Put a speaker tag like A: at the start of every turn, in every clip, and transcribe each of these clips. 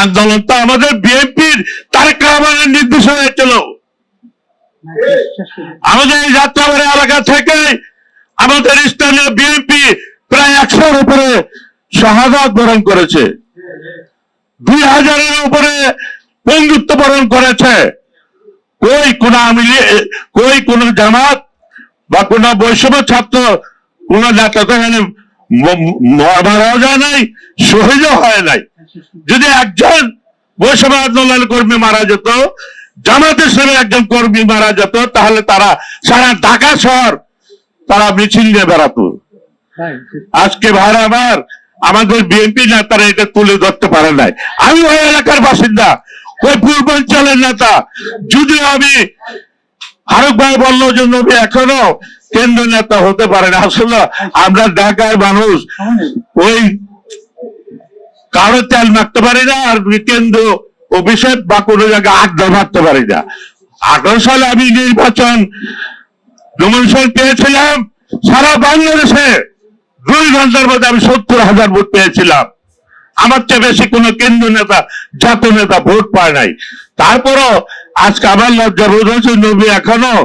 A: আন্দোলন তো আমাদের বিএনপির তারেক রহমানের নির্দেশনায় ছিল আমাদের এই যাত্রাবাড়ি এলাকা থেকে আমাদের স্থানীয় বিএনপি প্রায় একশোর উপরে শাহাদাত বরণ করেছে। দুই হাজারের উপরে বন্ধুত্ব বরণ করেছে। কই কোন আমিলি কই কোন জামাত বা কোন বৈষম্য ছাত্র, কোন নেতা এখানে মারাও যায় নাই শহীদও হয় নাই। যদি একজন বৈষম্য আন্দোলন কর্মী মারা যেত, জামাত ইসলামের একজন কর্মী মারা যেত, তাহলে তারা সারা ঢাকা শহর তারা মিছিল নিয়ে বেড়াতো। আজকে ভাইরা আমার, আমাদের বিএনপি নেতারা এটা তুলে ধরতে পারে নাই। আমি ওই এলাকার বাসিন্দা, ওই পূর্বাঞ্চলের নেতা। যদি আমি ফারুক ভাই বলল যে, নবী, এখনও কেন্দ্র নেতা হতে পারে না। আসলে আমরা ঢাকার মানুষ, ওই কারও তেল মারতে পারি না আর কেন্দ্র বা কোনো জায়গায় আড্ডা মারতে পারি না। আঠারো সালে আমি নির্বাচন পেয়েছিলাম। সারা বাংলাদেশে দুই ঘণ্টার মধ্যে আমি সত্তর হাজার ভোট পেয়েছিলাম। আমার চেয়ে বেশি কোনো কেন্দ্র নেতা জাতীয় নেতা ভোট পায় নাই। তারপরও আজকে আমার লজ্জা বোধ হচ্ছে নবী এখনও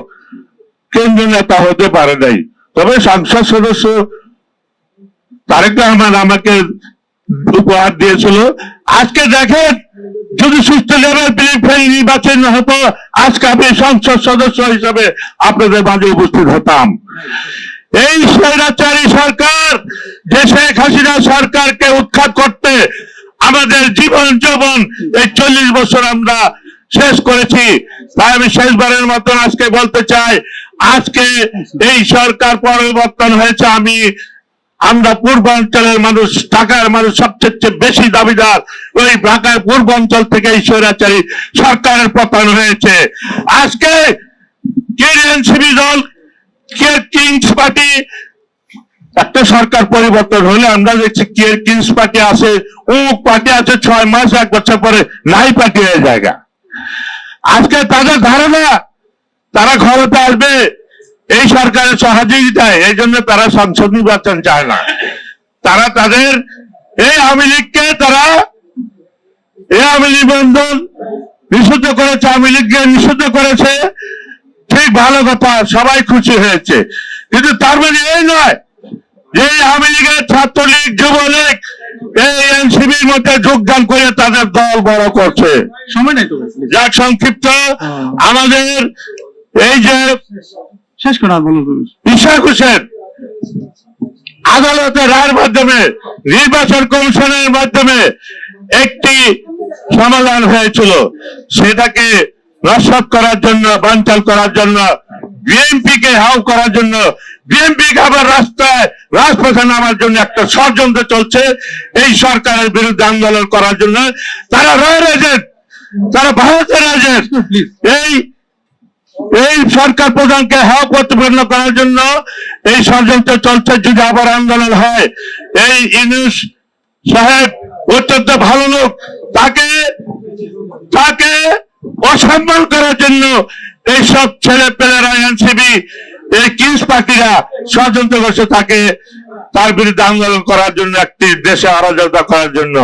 A: কেন্দ্র নেতা হতে পারে নাই। তবে সংসদ সদস্য তারেক রহমান আমাকে উপহার দিয়েছিল। আজকে দেখেন, যদি সুস্থ লেভেল বিলিফেল নির্বাচন হতো, আজকে আমি সংসদ সদস্য হিসেবে আপনাদের মাঝে উপস্থিত হতাম। এই স্বৈরাচারী সরকার, যে শেখ হাসিনা সরকারকে উৎখাত করতে আমাদের জীবন যৌবন এই চল্লিশ বছর আমরা শেষ করেছি। তাই আমি শেষবারের মতন আজকে বলতে চাই আজকে এই সরকার পরিবর্তন হয়েছে। আমি আমরা পূর্বাঞ্চলের মানুষ, ঢাকার মানুষ সবচেয়ে বেশি দাবিদার। ওই ঢাকার পূর্বাঞ্চল থেকে এই স্বৈরাচারী সরকারের পতন হয়েছে। আজকে দল কিংস পার্টি, একটা সরকার পরিবর্তন হলে আমরা দেখছি কে কিংস পার্টি আছে অমুক পার্টি আছে, ছয় মাস, এক বছর পরে নাই পার্টি হয়ে জায়গা আজকে তাদের ধারণা, তারা ক্ষমতা আসবে এই সরকারের সহযোগিতায় এই জন্য তারা সংসদ নির্বাচন চায় না। তারা তাদের এই আওয়ামী লীগকে তারা এই আওয়ামী লীগ বন্ধন নিষিদ্ধ করেছে আওয়ামী লীগকে নিষিদ্ধ করেছে। ঠিক ভালো কথা সবাই খুশি হয়েছে। কিন্তু তার মানে এই নয় যে এই আওয়ামী লীগের ছাত্রলীগ যুবলীগ এই এনসিবির মধ্যে যোগদান করে তাদের দল বড় করছে।
B: সময় নাই
A: যাক সংক্ষিপ্ত। আমাদের এই যে
B: শেষ করে আর তুমি
A: ইশাক হোসেন আদালতের রায়ের মাধ্যমে নির্বাচন কমিশনের মাধ্যমে একটি সমাধান হয়েছিল। সেটাকে রসদ করার জন্য বানচাল করার জন্য বিএনপি কে হাও করার জন্য বিএনপি কে আবার রাস্তায় রাজপথে নামার জন্য একটা ষড়যন্ত্র চলছে এই সরকারের বিরুদ্ধে আন্দোলন করার জন্য। তারা রয়ের এজেন্ট তারা ভারতের এজেন্ট এই এই সরকার প্রধানকে হাও প্রতিপন্ন করার জন্য এই ষড়যন্ত্র চলছে যদি আবার আন্দোলন হয়। এই ইউনুস সাহেব অত্যন্ত ভালো লোক। তাকে তাকে অসম্মান করার জন্য এই সব ছেলে পেলেরা এনসিবি এই কিংস পার্টিরা ষড়যন্ত্র করছে তাকে, তার বিরুদ্ধে আন্দোলন করার জন্য একটি দেশে অরাজকতা করার জন্য।